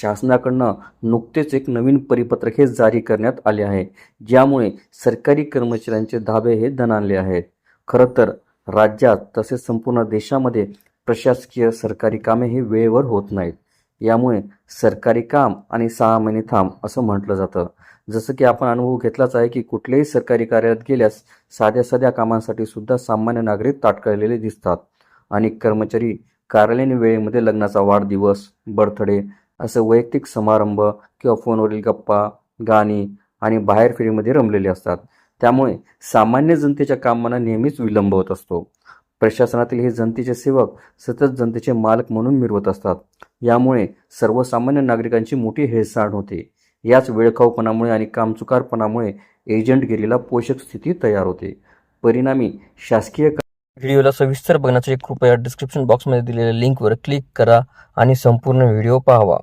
शासनाकडनं नुकतेच एक नवीन परिपत्रक हे जारी करण्यात आले आहे ज्यामुळे सरकारी कर्मचाऱ्यांचे धाबे हे दणाणले आहेत. खरं तर राज्यात तसेच संपूर्ण देशामध्ये प्रशासकीय सरकारी कामे हे वेळेवर होत नाहीत. यामुळे सरकारी काम आणि सहा महिने थांब असं म्हटलं जातं. जसं की आपण अनुभव घेतलाच आहे की कुठल्याही सरकारी कार्यालयात गेल्यास साध्या साध्या कामांसाठी सुद्धा सामान्य नागरिक ताटकळलेले दिसतात. आणि कर्मचारी कार्यालयीन वेळेमध्ये लग्नाचा वाढदिवस बर्थडे असे वैयक्तिक समारंभ किंवा फोनवरील गप्पा गाणी आणि बाहेर फेरीमध्ये रमलेले असतात. त्यामुळे सामान्य जनतेच्या कामांना नेहमीच विलंब होत असतो. प्रशासनातील हे जनतेचे सेवक सतत जनतेचे मालक म्हणून मिरवत असतात. यामुळे सर्वसामान्य नागरिकांची मोठी हेळसांड होते. याच वेळखाऊपणामुळे आणि कामचुकारपणामुळे एजंटगिरीला पोषक स्थिती तयार होते. परिणामी शासकीय व्हिडिओला सविस्तर बघण्यासाठी कृपया डिस्क्रिप्शन बॉक्समध्ये दिलेल्या लिंकवर क्लिक करा आणि संपूर्ण व्हिडिओ पाहावा.